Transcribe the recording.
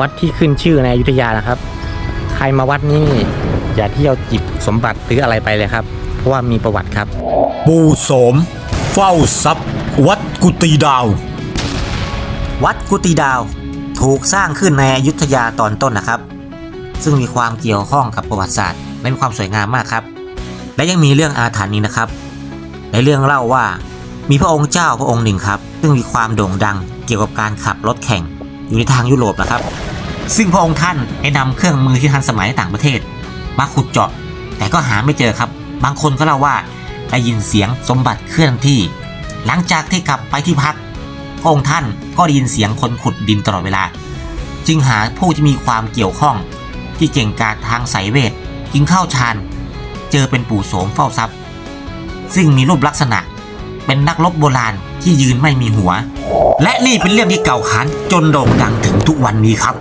วัดที่ขึ้นชื่อในอยุธยานะครับ ใครมาวัดนี้นี่อย่าเที่ยวจิบสมบัติหรืออะไรไปเลยครับ เพราะว่ามีประวัติครับ ปู่โสม เฝ้าทรัพย์ วัดกุฏิดาว วัดกุฏิดาว ถูกสร้างขึ้นในอยุธยาตอนต้นนะครับ ซึ่งมีความเกี่ยวข้องกับประวัติศาสตร์และมีความสวยงามมากครับ และยังมีเรื่องอาถรรพ์นี้นะครับ ในเรื่องเล่าว่ามีพระองค์เจ้าพระองค์หนึ่งครับ ซึ่งมีความโด่งดังเกี่ยวกับการขับรถแข่ง อยู่ในทางยุโรปนะครับ ซึ่งพระองค์ท่านได้นำเครื่องมือที่ทันสมัยในต่างประเทศ มาขุดเจาะ แต่ก็หาไม่เจอครับ บางคนก็เล่าว่าได้ยินเสียงสมบัติเคลื่อนที่ หลังจากที่กลับไปที่พักพระองค์ท่านก็ได้ยินเสียงคนขุดดินตลอดเวลา จึงหาผู้ที่มีความเกี่ยวข้องที่เก่งกาจทางสายเวทจึงเข้าฌานเจอเป็นปู่โสมเฝ้าทรัพย์ ซึ่งมีรูปลักษณะ เป็นนักรบโบราณที่ยืนไม่มีหัว และนี่เป็นเรื่องที่เก่าขานจนโด่งดังถึงทุกวันนี้ครับ